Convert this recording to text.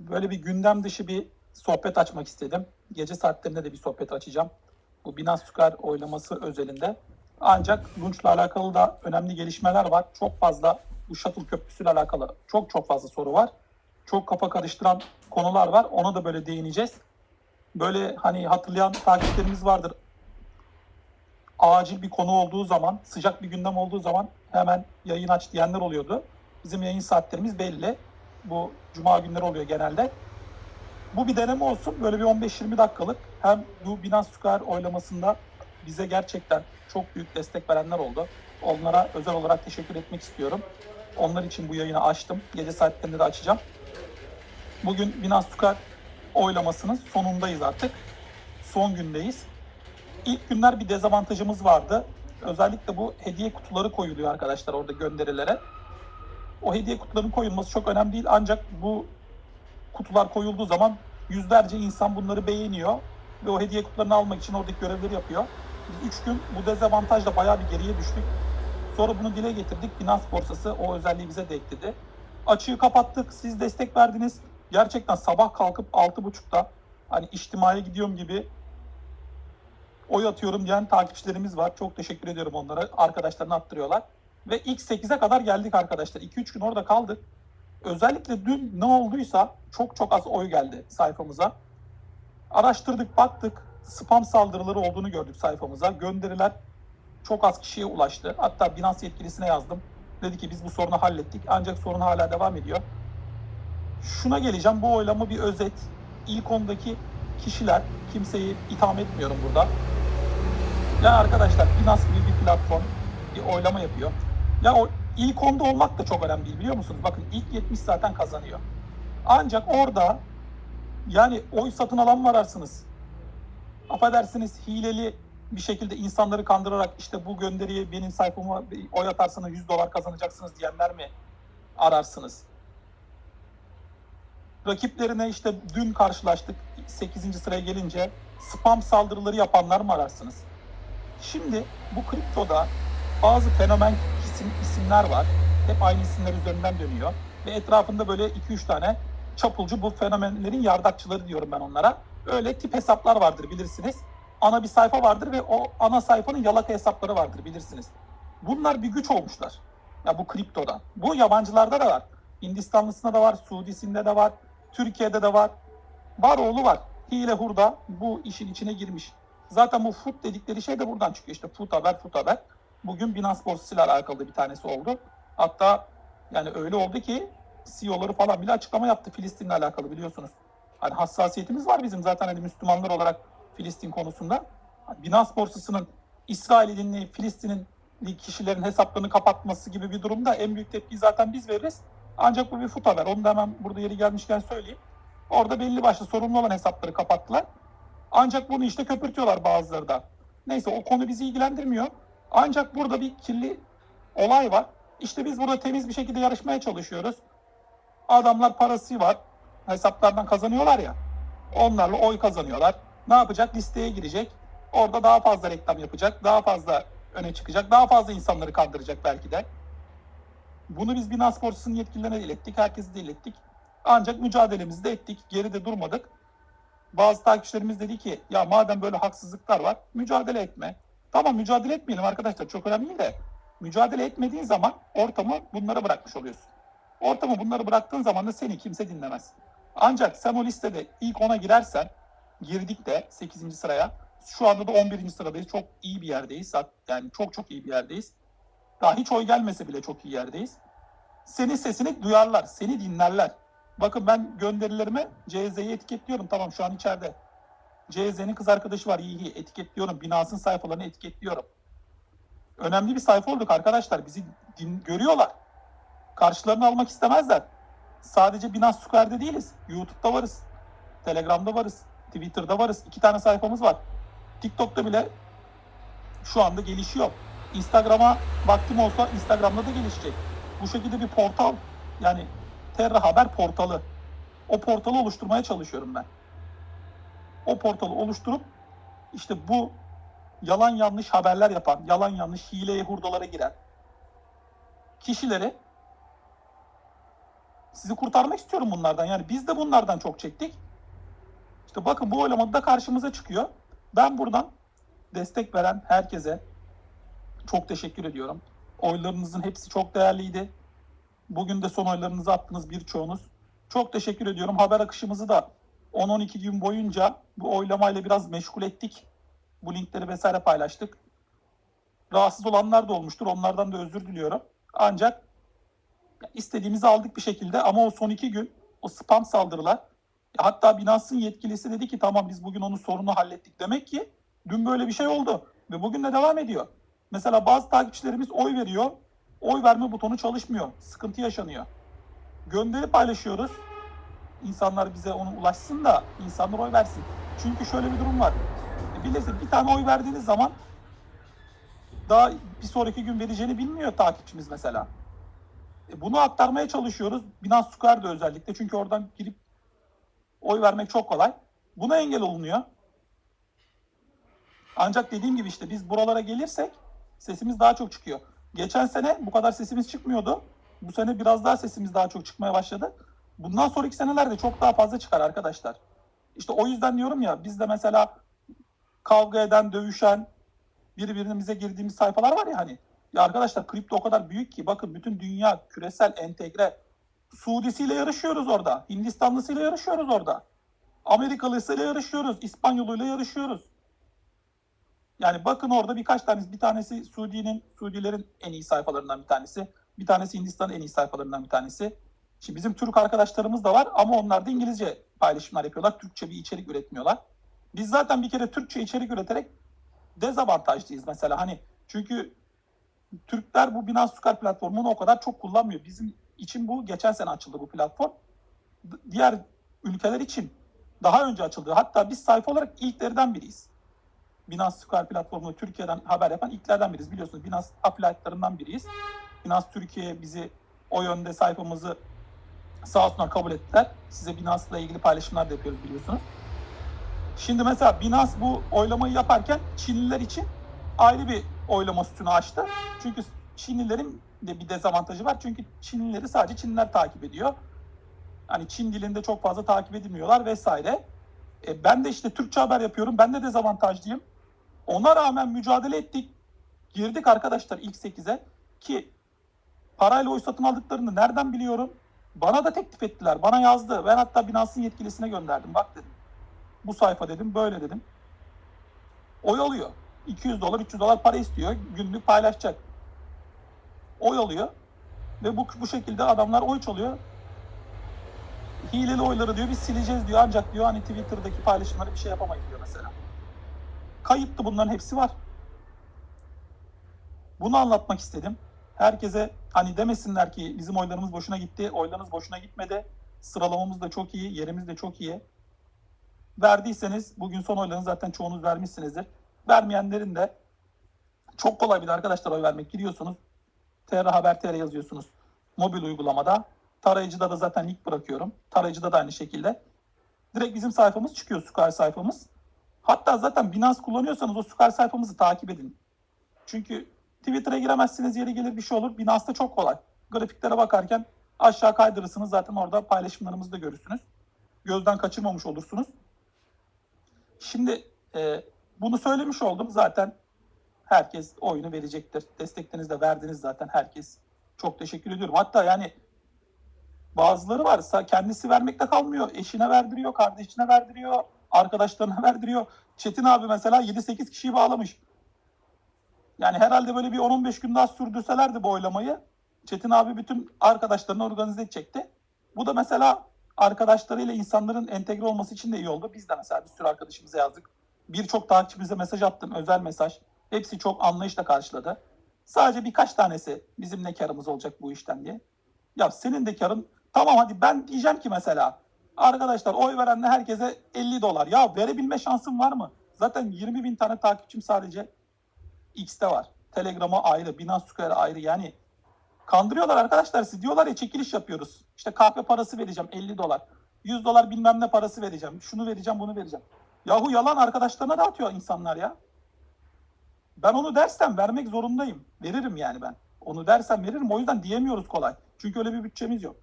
Böyle bir gündem dışı bir sohbet açmak istedim. Gece saatlerinde de bir sohbet açacağım. Bu Binance Square oylaması özelinde. Ancak Launch'la alakalı da önemli gelişmeler var. Çok fazla bu shuttle köprüsüyle alakalı çok çok fazla soru var. Çok kafa karıştıran konular var. Ona da böyle değineceğiz. Böyle hani hatırlayan takipçilerimiz vardır. Acil bir konu olduğu zaman, sıcak bir gündem olduğu zaman hemen yayın aç diyenler oluyordu. Bizim yayın saatlerimiz belli. Bu cuma günleri oluyor genelde. Bu bir deneme olsun. Böyle bir 15-20 dakikalık. Hem bu Binance Square oylamasında bize gerçekten çok büyük destek verenler oldu. Onlara özel olarak teşekkür etmek istiyorum. Onlar için bu yayını açtım. Gece saatlerinde de açacağım. Bugün Binance Square oylamasının sonundayız artık. Son gündeyiz. İlk günler bir dezavantajımız vardı. Özellikle bu hediye kutuları koyuluyor arkadaşlar orada gönderilere. O hediye kutularının koyulması çok önemli değil ancak bu kutular koyulduğu zaman yüzlerce insan bunları beğeniyor ve o hediye kutularını almak için oradaki görevleri yapıyor. Biz 3 gün bu dezavantajla bayağı bir geriye düştük. Sonra bunu dile getirdik. Binance borsası o özelliği bize de ekledi. Açığı kapattık. Siz destek verdiniz. Gerçekten sabah kalkıp 6.30'da hani içtimaya gidiyorum gibi oy atıyorum diyen takipçilerimiz var. Çok teşekkür ediyorum onlara. Arkadaşlarını attırıyorlar. Ve ilk 8'e kadar geldik arkadaşlar. 2-3 gün orada kaldık. Özellikle dün ne olduysa çok çok az oy geldi sayfamıza. Araştırdık, baktık. Spam saldırıları olduğunu gördük sayfamıza. Gönderiler çok az kişiye ulaştı. Hatta Binance yetkilisine yazdım. Dedi ki biz bu sorunu hallettik. Ancak sorun hala devam ediyor. Şuna geleceğim. Bu oylama bir özet. İlk ondaki kişiler, kimseyi itham etmiyorum burada. Ya arkadaşlar Binance gibi bir platform bir oylama yapıyor. Ya o ilk onda olmak da çok önemli değil biliyor musunuz? Bakın ilk 70 zaten kazanıyor. Ancak orada yani oy satın alan mı ararsınız? Affedersiniz hileli bir şekilde insanları kandırarak işte bu gönderiyi benim sayfama oy atarsanız 100 dolar kazanacaksınız diyenler mi ararsınız? Rakiplerine işte dün karşılaştık 8. sıraya gelince spam saldırıları yapanlar mı ararsınız? Şimdi bu kriptoda bazı fenomen isim, isimler var. Hep aynı isimler üzerinden dönüyor. Ve etrafında böyle 2-3 tane çapulcu bu fenomenlerin yardakçıları diyorum ben onlara. Öyle tip hesaplar vardır bilirsiniz. Ana bir sayfa vardır ve o ana sayfanın yalaka hesapları vardır bilirsiniz. Bunlar bir güç olmuşlar. Ya bu kriptoda. Bu yabancılarda da var. Hindistanlısında da var, Suudisinde de var, Türkiye'de de var. Var oğlu var. Hile hurda bu işin içine girmiş. Zaten bu food dedikleri şey de buradan çıkıyor. İşte food haber, food haber. Bugün Binance borsasıyla alakalı bir tanesi oldu. Hatta yani öyle oldu ki CEO'ları falan bile açıklama yaptı Filistin'le alakalı biliyorsunuz. Hani hassasiyetimiz var bizim zaten hani Müslümanlar olarak Filistin konusunda. Binance borsasının İsrail'in, Filistin'in kişilerin hesaplarını kapatması gibi bir durumda en büyük tepkiyi zaten biz veririz. Ancak bu bir fut haber. Onu da hemen burada yeri gelmişken söyleyeyim. Orada belli başlı sorumlu olan hesapları kapattılar. Ancak bunu işte köpürtüyorlar bazıları da. Neyse o konu bizi ilgilendirmiyor. Ancak burada bir kirli olay var. İşte biz burada temiz bir şekilde yarışmaya çalışıyoruz. Adamlar parası var. Hesaplardan kazanıyorlar ya. Onlarla oy kazanıyorlar. Ne yapacak? Listeye girecek. Orada daha fazla reklam yapacak. Daha fazla öne çıkacak. Daha fazla insanları kandıracak belki de. Bunu biz Binance borsasının yetkililerine ilettik. Herkese de ilettik. Ancak mücadelemizi de ettik. Geride durmadık. Bazı takipçilerimiz dedi ki ya madem böyle haksızlıklar var mücadele etme. Tamam mücadele etmeyelim arkadaşlar çok önemli de mücadele etmediğin zaman ortamı bunlara bırakmış oluyorsun. Ortamı bunları bıraktığın zaman da seni kimse dinlemez. Ancak sen o listede ilk ona girersen girdik de 8. sıraya. Şu anda da 11. sıradayız. Çok iyi bir yerdeyiz. Yani çok çok iyi bir yerdeyiz. Daha hiç oy gelmese bile çok iyi yerdeyiz. Senin sesini duyarlar, seni dinlerler. Bakın ben gönderilerime CZ'yi etiketliyorum. Tamam şu an içeride. CZ'nin kız arkadaşı var. İyi iyi etiketliyorum. Binasının sayfalarını etiketliyorum. Önemli bir sayfa olduk arkadaşlar. Bizi din, görüyorlar. Karşılarını almak istemezler. Sadece Binance Square'de değiliz. YouTube'da varız. Telegram'da varız. Twitter'da varız. İki tane sayfamız var. TikTok'ta bile şu anda gelişiyor. Instagram'a vaktim olsa Instagram'da da gelişecek. Bu şekilde bir portal yani Terra Haber portalı. O portalı oluşturmaya çalışıyorum ben. O portalı oluşturup işte bu yalan yanlış haberler yapan, yalan yanlış hileye hurdalara giren kişileri Sizi kurtarmak istiyorum bunlardan. Yani biz de bunlardan çok çektik. İşte bakın bu oylamada da karşımıza çıkıyor. Ben buradan destek veren herkese çok teşekkür ediyorum. Oylarınızın hepsi çok değerliydi. Bugün de son oylarınızı attınız birçoğunuz. Çok teşekkür ediyorum. Haber akışımızı da 10-12 gün boyunca bu oylamayla biraz meşgul ettik. Bu linkleri vesaire paylaştık. Rahatsız olanlar da olmuştur. Onlardan da özür diliyorum. Ancak istediğimizi aldık bir şekilde ama o son iki gün o spam saldırılar hatta Binance'ın yetkilisi dedi ki tamam biz bugün onun sorunu hallettik. Demek ki dün böyle bir şey oldu ve bugün de devam ediyor. Mesela bazı takipçilerimiz oy veriyor. Oy verme butonu çalışmıyor. Sıkıntı yaşanıyor. Gönderi paylaşıyoruz. İnsanlar bize onu ulaşsın da insanlar oy versin. Çünkü şöyle bir durum var. E, Bilirsiniz bir tane oy verdiğiniz zaman daha bir sonraki gün vereceğini bilmiyor takipçimiz mesela. E, bunu aktarmaya çalışıyoruz. Binance Square'da özellikle. Çünkü oradan girip oy vermek çok kolay. Buna engel olunuyor. Ancak dediğim gibi işte biz buralara gelirsek sesimiz daha çok çıkıyor. Geçen sene bu kadar sesimiz çıkmıyordu. Bu sene biraz daha sesimiz daha çok çıkmaya başladı. Bundan sonraki senelerde çok daha fazla çıkar arkadaşlar. İşte o yüzden diyorum ya biz de mesela kavga eden, dövüşen, birbirimize girdiğimiz sayfalar var ya hani. Ya arkadaşlar kripto o kadar büyük ki bakın bütün dünya küresel entegre. Suudisiyle yarışıyoruz orada. Hindistanlısıyla yarışıyoruz orada. Amerikalısıyla yarışıyoruz. İspanyoluyla yarışıyoruz. Yani bakın orada birkaç tanesi, bir tanesi Suudi'nin, Suudilerin en iyi sayfalarından bir tanesi. Bir tanesi Hindistan'ın en iyi sayfalarından bir tanesi. Şimdi bizim Türk arkadaşlarımız da var ama onlar da İngilizce paylaşımlar yapıyorlar. Türkçe bir içerik üretmiyorlar. Biz zaten bir kere Türkçe içerik üreterek dezavantajlıyız mesela. Hani çünkü Türkler bu Binance Square platformunu o kadar çok kullanmıyor. Bizim için bu geçen sene açıldı bu platform. Diğer ülkeler için daha önce açıldı. Hatta biz sayfa olarak ilklerden biriyiz. Binance Square platformunu Türkiye'den haber yapan ilklerden biriyiz. Biliyorsunuz Binance affiliate'larından biriyiz. Binance Türkiye bizi o yönde sayfamızı sağ olsunlar kabul ettiler. Size Binance'la ilgili paylaşımlar da yapıyoruz biliyorsunuz. Şimdi mesela Binance bu oylamayı yaparken Çinliler için ayrı bir oylama sütunu açtı. Çünkü Çinlilerin de bir dezavantajı var. Çünkü Çinlileri sadece Çinliler takip ediyor. Hani Çin dilinde çok fazla takip edilmiyorlar vesaire. E, ben de işte Türkçe haber yapıyorum. Ben de dezavantajlıyım. Ona rağmen mücadele ettik. Girdik arkadaşlar ilk 8'e. Ki parayla oy satın aldıklarını nereden biliyorum? Bana da teklif ettiler. Bana yazdı. Ben hatta Binance'ın yetkilisine gönderdim. Bak dedim. Bu sayfa dedim. Böyle dedim. Oy alıyor. 200 dolar, 300 dolar para istiyor. Günlük paylaşacak. Oy alıyor. Ve bu, bu şekilde adamlar oy çalıyor. Hileli oyları diyor biz sileceğiz diyor. Ancak diyor hani Twitter'daki paylaşımları bir şey yapamayız diyor mesela. Kayıtlı bunların hepsi var. Bunu anlatmak istedim. Herkese hani demesinler ki bizim oylarımız boşuna gitti, oylarınız boşuna gitmedi. Sıralamamız da çok iyi, yerimiz de çok iyi. Verdiyseniz bugün son oylarını zaten çoğunuz vermişsinizdir. Vermeyenlerin de çok kolay bir arkadaşlar oy vermek. Giriyorsunuz. TR Haber TR yazıyorsunuz. Mobil uygulamada. Tarayıcıda da zaten link bırakıyorum. Tarayıcıda da aynı şekilde. Direkt bizim sayfamız çıkıyor Sukar sayfamız. Hatta zaten Binance kullanıyorsanız o Sukar sayfamızı takip edin. Çünkü Twitter'a giremezsiniz yeri gelir bir şey olur. Binance'da çok kolay. Grafiklere bakarken aşağı kaydırırsınız. Zaten orada paylaşımlarımızı da görürsünüz. Gözden kaçırmamış olursunuz. Şimdi e, bunu söylemiş oldum. Zaten herkes oyunu verecektir. Desteklerinizi de verdiniz zaten herkes. Çok teşekkür ediyorum. Hatta yani bazıları var kendisi vermekte kalmıyor. Eşine verdiriyor, kardeşine verdiriyor, arkadaşlarına verdiriyor. Çetin abi mesela 7-8 kişiyi bağlamış. Yani herhalde böyle bir 10-15 gün daha sürdürselerdi bu oylamayı Çetin abi bütün arkadaşlarını organize edecekti. Bu da mesela arkadaşlarıyla insanların entegre olması için de iyi oldu. Biz de mesela bir sürü arkadaşımıza yazdık. Birçok takipçimize mesaj attım, özel mesaj. Hepsi çok anlayışla karşıladı. Sadece birkaç tanesi bizim ne karımız olacak bu işten diye. Ya senin de karın tamam hadi ben diyeceğim ki mesela arkadaşlar oy verenle herkese 50 dolar. Ya verebilme şansım var mı? Zaten 20 bin tane takipçim sadece X'te var. Telegram'a ayrı, Binance Square ayrı. Yani kandırıyorlar arkadaşlar. Siz diyorlar ya çekiliş yapıyoruz. İşte kahve parası vereceğim 50 dolar. 100 dolar bilmem ne parası vereceğim. Şunu vereceğim, bunu vereceğim. Yahu yalan arkadaşlarına dağıtıyor insanlar ya. Ben onu dersem vermek zorundayım. Veririm yani ben. Onu dersem veririm. O yüzden diyemiyoruz kolay. Çünkü öyle bir bütçemiz yok.